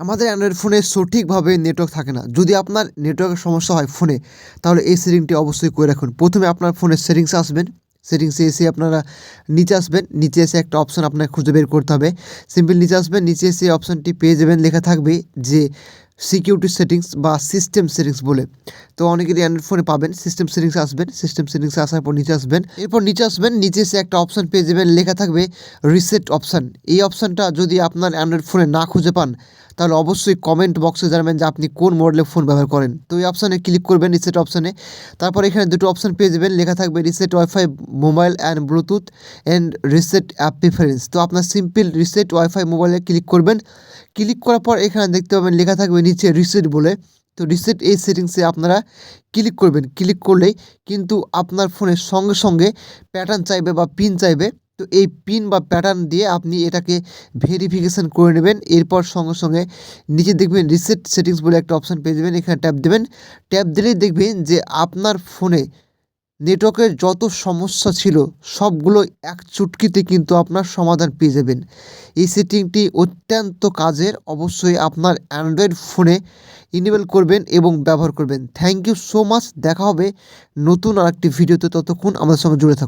আমাদের অ্যান্ড্রয়েড ফোনে সঠিকভাবে নেটওয়ার্ক থাকে না। যদি আপনার নেটওয়ার্কের সমস্যা হয় ফোনে, তাহলে এই সেটিংটি অবশ্যই করে রাখুন। প্রথমে আপনার ফোনের সেটিংসে আসবেন। সেটিংসে এসে আপনারা নিচে আসবেন। নিচে এসে একটা অপশন আপনাকে খুঁজে বের করতে হবে। সিম্পল নিচে আসবেন। নিচে এসে অপশনটি পেয়ে যাবেন। লেখা থাকবে যে সিকিউরিটি সেটিংস বা সিস্টেম সেটিংস বলে। তো অনেকেরই অ্যান্ড্রয়েড ফোনে পাবেন। সিস্টেম সেটিংসে আসবেন। সিস্টেম সেটিংসে আসার পর নিচে আসবেন। এরপর নিচে আসবেন। নিচে এসে একটা অপশন পেয়ে যাবেন। লেখা থাকবে রিসেট অপশান এই অপশানটা যদি আপনার অ্যান্ড্রয়েড ফোনে না খুঁজে পান তাহলে অবশ্যই কমেন্ট বক্সে জানাবেন যে আপনি কোন মডেলের ফোন ব্যবহার করেন। তো এই অপশানে ক্লিক করবেন রিসেট অপশানে তারপর এখানে দুটো অপশান পেয়ে যাবেন। লেখা থাকবে reset wifi mobile and Bluetooth and reset app preference তো আপনার সিম্পল রিসেট ওয়াইফাই মোবাইলে ক্লিক করবেন। ক্লিক করার পর এখানে দেখতে পাবেন লেখা থাকবে নিচে রিসেট বলে। তো রিসেট এই সেটিংসে আপনারা ক্লিক করবেন। ক্লিক করলেই কিন্তু আপনার ফোনের সঙ্গে সঙ্গে প্যাটার্ন চাইবে বা পিন চাইবে। তো এই পিন বা প্যাটার্ন দিয়ে আপনি এটাকে ভেরিফিকেশান করে নেবেন। এরপর সঙ্গে সঙ্গে নিচে দেখবেন রিসেট সেটিংস বলে একটা অপশান পেয়ে যাবেন। এখানে ট্যাপ দেবেন। ট্যাপ দিলেই দেখবেন যে আপনার ফোনে নেটওয়ার্কের যত সমস্যা ছিল, সবগুলো এক চুটকিতে কিন্তু আপনার সমাধান পেয়ে যাবেন। এই সেটিংটি অত্যন্ত কাজের। অবশ্যই আপনার অ্যান্ড্রয়েড ফোনে ইনেবল করবেন এবং ব্যবহার করবেন। থ্যাংক ইউ সো মাচ দেখা হবে নতুন আর একটি ভিডিওতে ততক্ষণ আমাদের সঙ্গে জুড়ে থাকুন।